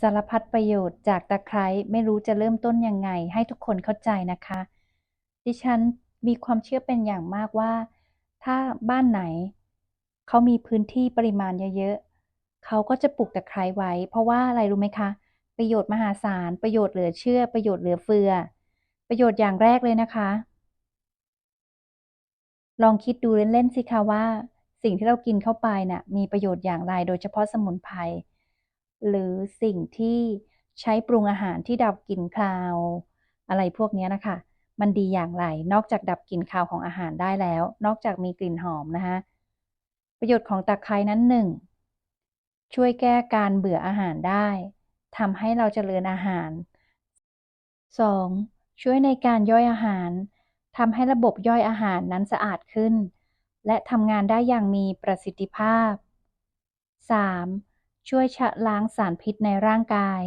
สารพัดประโยชน์จากตะไคร้ไม่รู้จะเริ่มต้นยังไง ให้ทุกคนเข้าใจนะคะ ดิฉันมีความเชื่อเป็นอย่างมากว่า ถ้าบ้านไหน เขามีพื้นที่ปริมาณเยอะๆเขาก็จะปลูกตะไคร้ไว้ เพราะว่าอะไรรู้ไหมคะ ประโยชน์มหาศาลประโยชน์เหลือเชื่อ ประโยชน์เหลือเฟือ ประโยชน์อย่างแรกเลยนะคะ ลองคิดดูเล่นๆสิคะว่า สิ่งที่เรากินเข้าไปน่ะมีประโยชน์อย่างไรโดยเฉพาะสมุนไพร หรือสิ่งที่ใช้ปรุงอาหารที่ดับกลิ่นคาว อะไรพวกนี้นะคะ มันดีอย่างไร นอกจากดับกลิ่นคาวของอาหารได้แล้ว นอกจากมีกลิ่นหอมนะคะ ประโยชน์ของตะไคร้นั้นหนึ่งช่วยแก้การเบื่ออาหารได้ทำให้เราเจริญอาหาร 2. ช่วยในการย่อยอาหารทำให้ระบบย่อยอาหารนั้นสะอาดขึ้น และทำงานได้อย่างมีประสิทธิภาพ 3. ช่วยชะล้างสารพิษในร่างกาย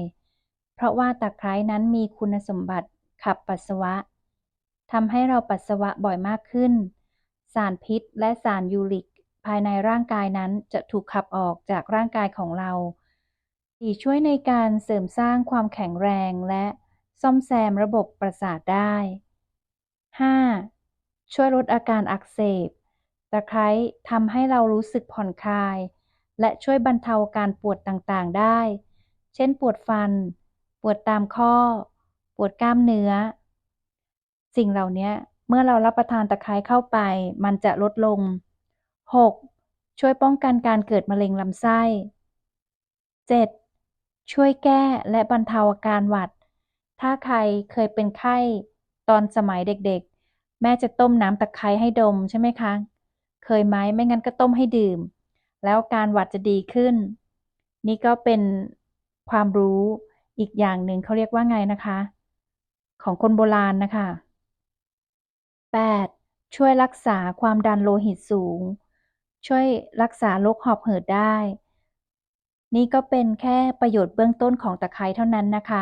เพราะว่าตะไคร้นั้นมีคุณสมบัติขับปัสสาวะทำให้เราปัสสาวะบ่อยมากขึ้น สารพิษและสารยูริก ภายในร่างกายนั้นจะถูกขับออกจากร่างกายของเราที่ช่วยในการเสริมสร้างความแข็งแรงและซ่อมแซมระบบประสาทได้ 5. ช่วยลดอาการอักเสบ ตะไคร้ทำให้เรารู้สึกผ่อนคลาย และช่วยบรรเทาการปวดต่างๆได้ เช่น ปวดฟัน ปวดตามข้อ ปวดกล้ามเนื้อ สิ่งเหล่านี้เมื่อเรารับประทานตะไคร้เข้าไป มันจะลดลง 6. ช่วยป้องกันการเกิดมะเร็งลำไส้ 7. ช่วยแก้และบรรเทาอาการหวัด ถ้าใครเคยเป็นไข้ตอนสมัยเด็กๆ แม่จะต้มน้ำตะไคร้ให้ดมใช่ไหมคะ เคยไหมไม่งั้นก็ต้มให้ดื่ม แล้วการหวัดจะดีขึ้น นี่ก็เป็นความรู้อีกอย่างหนึ่งเขาเรียกว่าไงนะคะ ของคนโบราณนะคะ 8. ช่วยรักษาความดันโลหิตสูง ช่วยรักษาโรคหอบหืดได้ นี่ก็เป็นแค่ประโยชน์เบื้องต้นของตะไคร้เท่านั้นนะคะ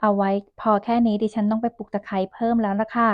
เอาไว้พอแค่นี้ดิฉันต้องไปปลูกตะไคร้เพิ่มแล้วละค่ะ